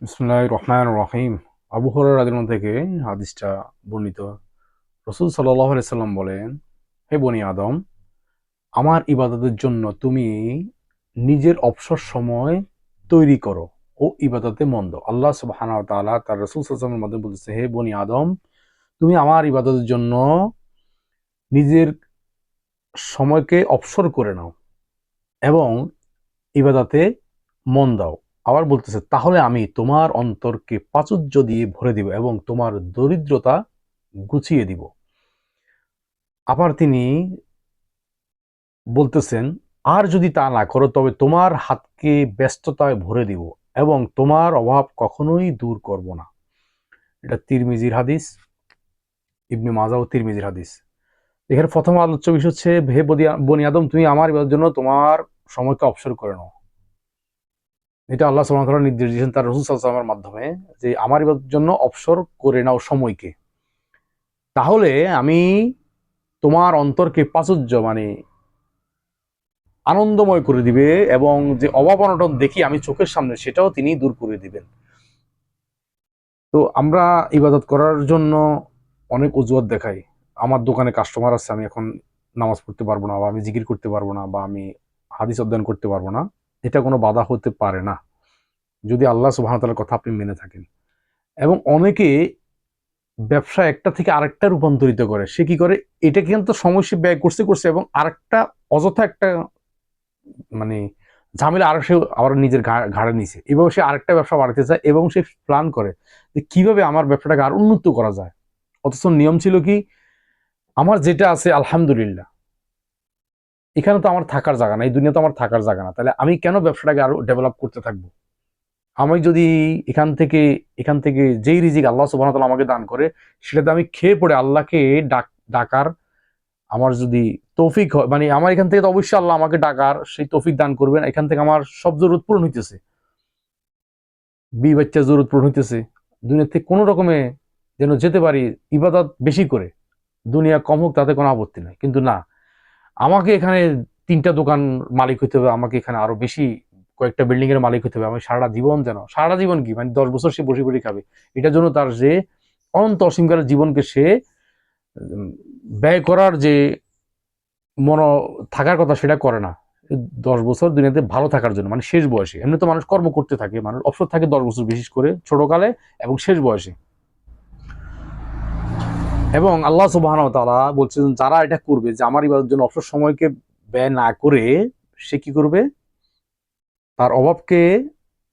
বিসমুল্লাহ রহমান রহিম। আবু হরার থেকে হাদিসটা বর্ণিত। রসুল সাল্লাহ সাল্লাম বলেন, হে বনি আদম, আমার ইবাদতের জন্য তুমি নিজের অবসর সময় তৈরি করো ও ইবাদতে মন্দ। আল্লাহ সুবহানা তাআলা তার রসুল সাল্লামের মধ্যে বলতেছে, হে বনি আদম, তুমি আমার ইবাদতের জন্য নিজের সময়কে অবসর করে নাও এবং ইবাদতে মন দাও। আবার বলতেছে, তাহলে আমি তোমার অন্তরকে প্রাচুর্য দিয়ে ভরে দিব এবং তোমার দরিদ্রতা গুছিয়ে দিব। আবার তিনি বলতেছেন, আর যদি তা না করো, তবে তোমার হাতকে ব্যস্ততায় ভরে দিব এবং তোমার অভাব কখনোই দূর করব না। এটা তিরমিজির হাদিস, ইবনে মাজা ও তিরমিজির হাদিস। এখানে প্রথম আলোচ্য বিষয় হচ্ছে বদি- বনি আদম, তুমি আমার জন্য তোমার সময়কে অবসর করে নাও। এটা আল্লাহ সুবহানাহু নির্দেশ দিয়েছেন তার রসুল সাল্লামের মাধ্যমে যে আমার জন্য অবসর করে নাও সময়কে। তাহলে আমি তোমার অন্তরকে প্রাচুর্য মানে আনন্দময় করে দিবে এবং যে অভাব অনটন দেখি আমি চোখের সামনে সেটাও তিনি দূর করে দিবেন। তো আমরা ইবাদত করার জন্য অনেক অজুহাত দেখাই। আমার দোকানে কাস্টমার আছে, আমি এখন নামাজ পড়তে পারব না বা আমি জিকির করতে পারব না বা আমি হাদিস অধ্যয়ন করতে পারব না। এটা কোনো বাধা হতে পারে না। যদি আল্লাহ সুবাহতালার কথা আপনি মেনে থাকেন। এবং অনেকে ব্যবসা একটা থেকে আরেকটা রূপান্তরিত করে। সে কি করে? এটা কিন্তু সময় সে ব্যয় করছে করছে এবং আরেকটা অযথা একটা মানে ঝামেলা আরও সে আবার নিজের ঘাড়ে নিছে। এভাবে সে আরেকটা ব্যবসা বাড়াতে চায় এবং সে প্ল্যান করে যে কীভাবে আমার ব্যবসাটাকে আরও উন্নত করা যায়। অথচ নিয়ম ছিল কি? আমার যেটা আছে আলহামদুলিল্লাহ। এখানে তো আমার থাকার জায়গা না, এই দুনিয়া তো আমার থাকার জায়গা না। তাহলে আমি কেন ব্যবসাটাকে আরও ডেভেলপ করতে থাকব? আমি যদি এখান থেকে এখান থেকে যেই রিজিক আল্লাহ ওয়া আমাকে দান করে সেটাতে আমি খেয়ে পড়ে আল্লাহকে ডাক, ডাকার আমার যদি তৌফিক হয় মানে আমার এখান থেকে তো অবশ্যই আল্লাহ আমাকে ডাকার, সেই তৌফিক দান করবেন। এখান থেকে আমার সব জরুরত পূরণ হইতেছে। বি বাচ্চা জরুরত পূরণ হইতেছে। দুনিয়া থেকে কোনো রকমে যেন যেতে পারি, ইবাদত বেশি করে। দুনিয়া কম হোক, তাতে কোনো আপত্তি নাই। কিন্তু না, আমাকে এখানে তিনটা দোকান মালিক হইতে হবে, আমাকে এখানে আরও বেশি কয়েকটা বিল্ডিং এর মালিক হতে হবে। আমি সারা জীবন যেন সারা জীবন কি? মানে দশ বছর সে বসে বসে খাবে। এটার জন্য তার যে অনন্ত অসীমকালের জীবনকে সে ব্যয় করার যে মন থাকার কথা সেটা করে না। দশ বছর দুনিয়াতে ভালো থাকার জন্য মানে শেষ বয়সে। এমনি তো মানুষ কর্ম করতে থাকে, মানুষ অবসর থাকে দশ বছর বিশেষ করে ছোটকালে এবং শেষ বয়সে। এবং আল্লাহ সুবাহ তারা বলছেন, যারা এটা করবে, যে আমার ইবাদতের জন্য অবসর সময়কে ব্যয় না করে, সে কি করবে? তার অভাবকে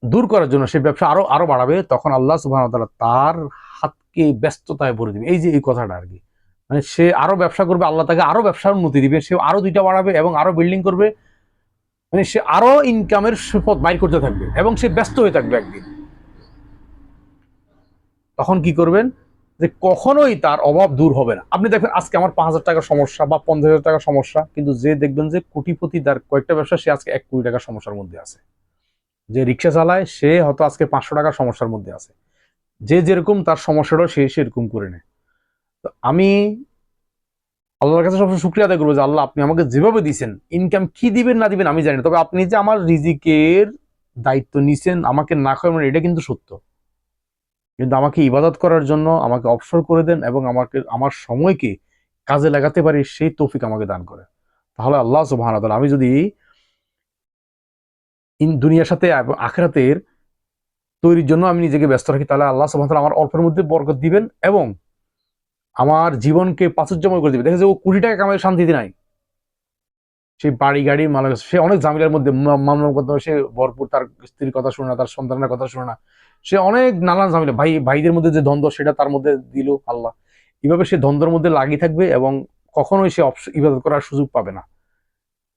দূর করার জন্য সে ব্যবসা আরও আরও বাড়াবে, তখন আল্লাহ সুবাহ তার হাতকে ব্যস্ততায় ভরে দিবে। এই যে, এই কথাটা আর কি। মানে সে আরও ব্যবসা করবে, আল্লাহ তাকে আরও ব্যবসার উন্নতি দিবে সে আরও দুইটা বাড়াবে এবং আরও বিল্ডিং করবে। মানে সে আরও ইনকামের সুপথ বাইর করতে থাকবে এবং সে ব্যস্ত হয়ে থাকবে একদিন। তখন কি করবেন? যে কখনোই তার অভাব দূর হবে না। আপনি দেখবেন আজকে আমার পাঁচ হাজার টাকার সমস্যা বা পঞ্চাশ হাজার টাকার সমস্যা, কিন্তু যে দেখবেন যে কোটিপতি তার কয়েকটা ব্যবসা সে আজকে এক কোটি টাকার সমস্যার মধ্যে আছে। যে রিক্সা চালায়, সে হয়তো আজকে পাঁচশো টাকার সমস্যার মধ্যে আছে। যে যেরকম তার সমস্যাটা সে সেরকম করে নেয়। তো আমি আল্লাহর কাছে সবসময় শুক্রিয়া আদায় করব যে আল্লাহ, আপনি আমাকে যেভাবে দিছেন ইনকাম কি দিবেন, না দিবেন, আমি জানি না। তবে আপনি যে আমার রিজিকের দায়িত্ব নিছেন, আমাকে না খাওয়াবেন এটা কিন্তু সত্য। কিন্তু আমাকে ইবাদত করার জন্য আমাকে অবসর করে দেন এবং আমাকে, আমার সময়কে কাজে লাগাতে পারি, সেই তৌফিক আমাকে দান করে তাহলে আল্লাহ তাআলা, আমি যদি দুনিয়ার সাথে আখরাতের তৈরির জন্য আমি নিজেকে ব্যস্ত রাখি, তাহলে আল্লাহ ওয়া আমার অল্পের মধ্যে বরকত দিবেন এবং আমার জীবনকে প্রাচুর্যময় করে দিবে দেখা যায় ও কোটি টাকা কামাই শান্তিতে নাই। সে বাড়ি গাড়ি মালিক সে অনেক ঝামেলার মধ্যে মা- মামলা করতে সে ভরপুর তার স্ত্রীর কথা শুনে না, তার সন্তানের কথা শুনে না। সে অনেক নানান ঝামেলা, ভাই, ভাইদের মধ্যে যে দ্বন্দ্ব, সেটা তার মধ্যে দিল আল্লাহ। এভাবে সে দ্বন্দ্বের মধ্যে লাগিয়ে থাকবে এবং কখনোই সে ইবাদত করার সুযোগ পাবে না।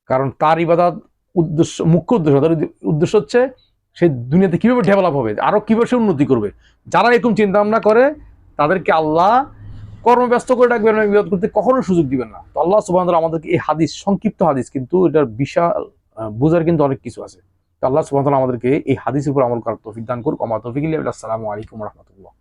কারণ তার ইবাদত উদ্দেশ্য, মুখ্য উদ্দেশ্য, তার উদ্দেশ্য হচ্ছে সে দুনিয়াতে কীভাবে ডেভেলপ হবে, আরও কীভাবে সে উন্নতি করবে। যারা এরকম চিন্তা ভাবনা করে, তাদেরকে আল্লাহ কর্মব্যস্ত করে রাখবেন এবং ইবাদত করতে কখনো সুযোগ দিবেন না। তো আল্লাহ সুবাহ আমাদেরকে এই হাদিস, সংক্ষিপ্ত হাদিস, কিন্তু এটার বিশাল বোঝার কিন্তু অনেক কিছু আছে। তো আল্লাহ সুবাহ আমাদেরকে এই হাদিসের উপর আমল করার তৌফিক দান করুক। আমার তৌফিক। আসসালামু আলাইকুম রহমতুল্লাহ।